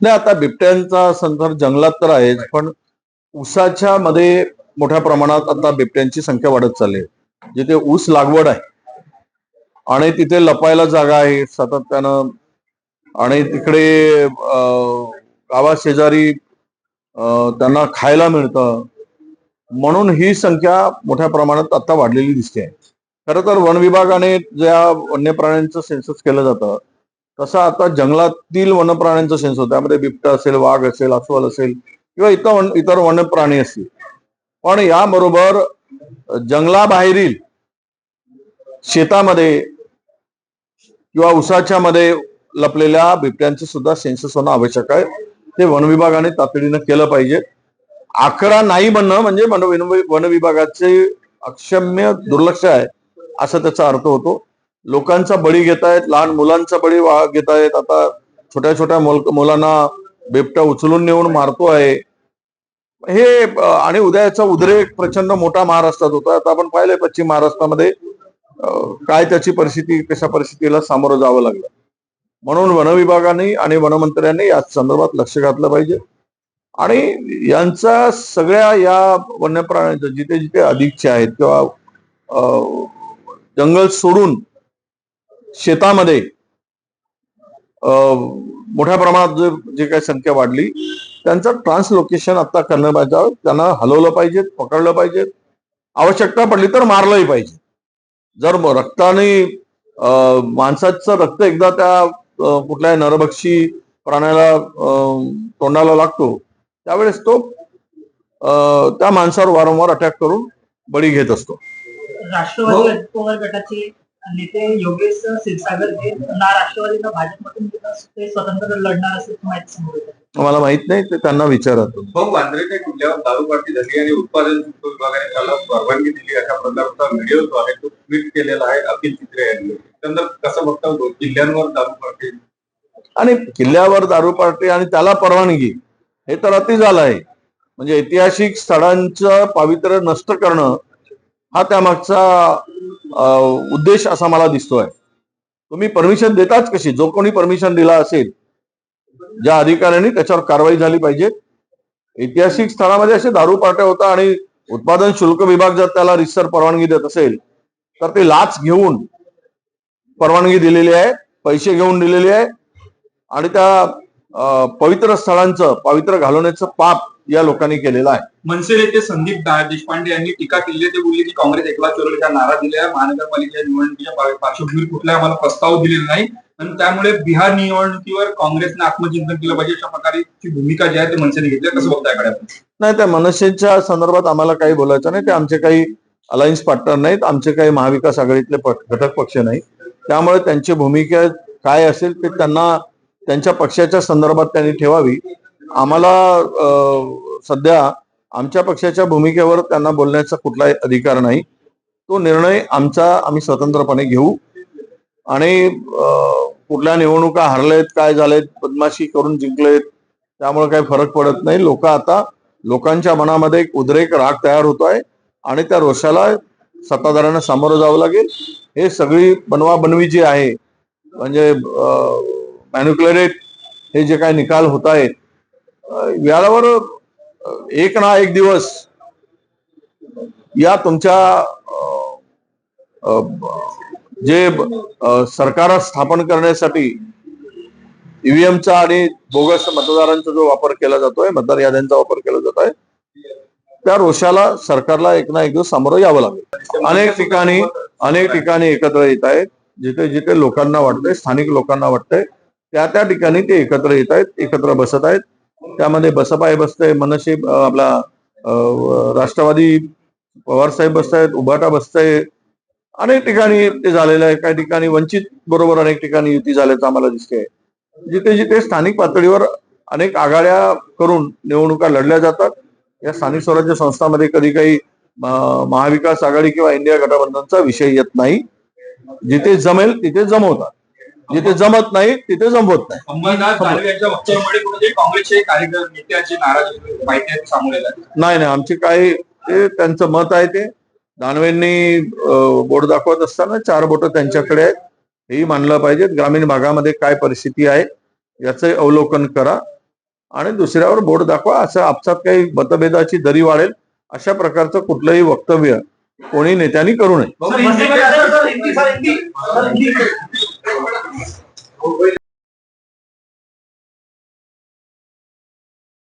नाही आता बिबट्यांचा संदर्भ जंगलात तर आहेच पण ऊसाच्या मध्ये मोठ्या प्रमाणात आता बिबट्यांची संख्या वाढत चालली आहे. जिथे ऊस लागवड आहे आणि तिथे लपायला जागा आहे सातत्यानं आणि तिकडे अं, गावाशेजारी अं, त्यांना खायला मिळतं. म्हणून ही संख्या मोठ्या प्रमाणात आता वाढलेली दिसते. खरं तर वन विभागाने ज्या वन्य प्राण्यांचं सेन्सस केलं जातं तसं आता जंगलातील वनप्राण्यांचा सेन्स होतं. त्यामध्ये बिबटा असेल वाघ असेल अस्वल असेल किंवा इतर वन इतर वनप्राणी प्राणी असतील. पण याबरोबर जंगलाबाहेरील शेतामध्ये किंवा उसाच्या मध्ये लपलेल्या बिबट्यांचं सुद्धा सेन्सस होणं आवश्यक आहे. ते वन विभागाने तातडीनं केलं पाहिजे. आकडा नाही म्हणणं म्हणजे वन वन विभागाचे अक्षम्य दुर्लक्ष आहे असा त्याचा अर्थ होतो. लोकांचा बळी घेतायत लहान मुलांचा बळी वा- घेतायत. आता छोट्या छोट्या मुलांना बिबट्या उचलून नेऊन मारतो आहे. हे आणि उद्याचा उद्रेक प्रचंड मोठा महाराष्ट्रात होता आता आपण पाहिलंय पश्चिम महाराष्ट्रामध्ये काय त्याची परिस्थिती कशा परिस्थितीला सामोरं जावं लागलं. म्हणून वन विभागाने आणि वनमंत्र्यांनी या संदर्भात लक्ष घातलं पाहिजे. आणि यांचा सगळ्या या वन्य प्राण्यांच्या जिथे जिथे अधिकचे आहेत किंवा जंगल सोडून शेतामध्ये मोठ्या प्रमाणात जे जे काही संख्या वाढली त्यांचं ट्रान्सलोकेशन आता करणं पाहिजे. त्यांना हलवलं पाहिजे पकडलं पाहिजे. आवश्यकता पडली तर मारलंही पाहिजे. जर रक्ताने माणसाचं रक्त एकदा त्या कुठल्याही नरभक्षी प्राण्याला तोंडाला लागतो त्यावेळेस तो अ, त्या माणसावर वारंवार अटॅक करून बळी घेत असतो. राष्ट्रवादी गटाचे नेते योगेश क्षीरसागर हे ना राष्ट्रवादी ना भाजपमधून ते स्वतंत्र लढणार असल्याची माहिती समोर येत. मला माहीत नाही ते त्यांना विचारा तुम्ही. भाऊ किल्ल्यावर दारू पार्टी झाली आणि उत्पादन शुल्क विभागाने त्याला परवानगी दिली अशा प्रकारचा व्हिडिओ जो आहे तो ट्विट केलेला आहे अखिल चित्रे यांनी कसं बघता तो किल्ल्यांवर दारू पार्टी आणि किल्ल्यावर दारू पार्टी आणि त्याला परवानगी हे तर अति झालं आहे म्हणजे ऐतिहासिक स्थळांचं पावित्र्य नष्ट करणं हा त्यामागचा उद्देश असा मला दिसतोय. तुम्ही परमिशन देताच कशी? जो कोणी परमिशन दिला असेल ज्या अधिकाऱ्यांनी त्याच्यावर कारवाई झाली पाहिजे. ऐतिहासिक स्थळामध्ये असे दारू पार्ट्या होता आणि उत्पादन शुल्क विभाग जर त्याला रिसर परवानगी देत असेल तर ते लाच घेऊन परवानगी दिलेली आहे पैसे घेऊन दिलेली आहे. आणि त्या पवित्र स्थळांचं पवित्र घालवण्याचं पाप या लोकांनी केलेलं आहे. मनसे नेते संदीप देशपांडे यांनी टीका केली आहे. ते बोलले की काँग्रेस एकला चोरलेच्या नारा दिल्या महानगरपालिकेच्या निवडणुकीच्या पार्श्वभूमीवर कुठलाही आम्हाला प्रस्ताव दिलेला नाही. आणि त्यामुळे बिहार निवडणुकीवर काँग्रेसने आत्मचिंतन केलं पाहिजे. अशा प्रकारची भूमिका जी आहे ते मनसेने घेतली. कसं बघताय? नाही त्या मनसेच्या संदर्भात आम्हाला काही बोलायचं नाही. ते आमचे काही अलायन्स पार्टनर नाहीत. आमचे काही महाविकास आघाडीतले घटक पक्ष नाही त्यामुळे त्यांची भूमिका काय असेल ते त्यांना त्यांच्या पक्षाच्या संदर्भात त्यांनी ठेवावी. आम्हाला सध्या आमच्या पक्षाच्या भूमिकेवर त्यांना बोलण्याचा कुठलाही अधिकार नाही. तो निर्णय आमचा आम्ही स्वतंत्रपणे घेऊ. आणि कुठल्या निवडणुका हरलेत काय झालेत बदमाशी करून जिंकलेत त्यामुळे काही फरक पडत नाही. लोक आता लोकांच्या मनामध्ये एक उद्रेक राग तयार होतोय आणि त्या रोषाला सत्ताधाऱ्यांना सामोरं जावं लागेल. हे सगळी बनवा बनवी जी आहे म्हणजे मॅन्युक्युलेटेड हे जे काही निकाल होत आहेत वेळावर यावर एक ना एक दिवस या तुमच्या जे सरकार स्थापन करण्यासाठी ईव्हीएमचा आणि बोगस मतदारांचा जो वापर केला जातोय मतदार याद्यांचा वापर केला जात आहे त्या रोषाला सरकारला एक ना एक दिवस सामोरं यावं लागेल. अनेक ठिकाणी अनेक ठिकाणी एकत्र येत आहेत जिथे जिथे लोकांना वाटतंय स्थानिक लोकांना वाटतंय त्या त्या ठिकाणी ते एकत्र येत आहेत एकत्र बसत आहेत. त्यामध्ये बसपा हे बसतंय मनसे आपला राष्ट्रवादी पवार साहेब बसतायत उभाटा बसतंय. अनेक ठिकाणी ते झालेलं आहे. काही ठिकाणी वंचित बरोबर अनेक ठिकाणी युती झाल्याचं आम्हाला दिसते जिथे जिथे स्थानिक पातळीवर अनेक आघाड्या करून निवडणुका लढल्या जातात या स्थानिक स्वराज्य संस्थांमध्ये कधी काही महाविकास आघाडी किंवा इंडिया गठबंधनचा विषय येत नाही. जिथे जमेल तिथे जमवतात. जिथे जमत नाही तिथे जमवत नाही. दानवे यांच्या वक्तव्यामुळे काँग्रेसचे कार्यकर्ते नेत्याची नाराजी माहिती आहे. समोर. नाही नाही आमची काय ते त्यांचं मत आहे ते. दानवेंनी बोट दाखवत असताना चार बोट त्यांच्याकडे आहेत. हेही मानलं पाहिजे ग्रामीण भागामध्ये काय परिस्थिती आहे याचं अवलोकन करा. आणि दुसऱ्यावर बोट दाखवा असं आपसात काही मतभेदाची दरी वाढेल अशा प्रकारचं कुठलंही वक्तव्य कोणी नेत्यांनी करू नये. oh really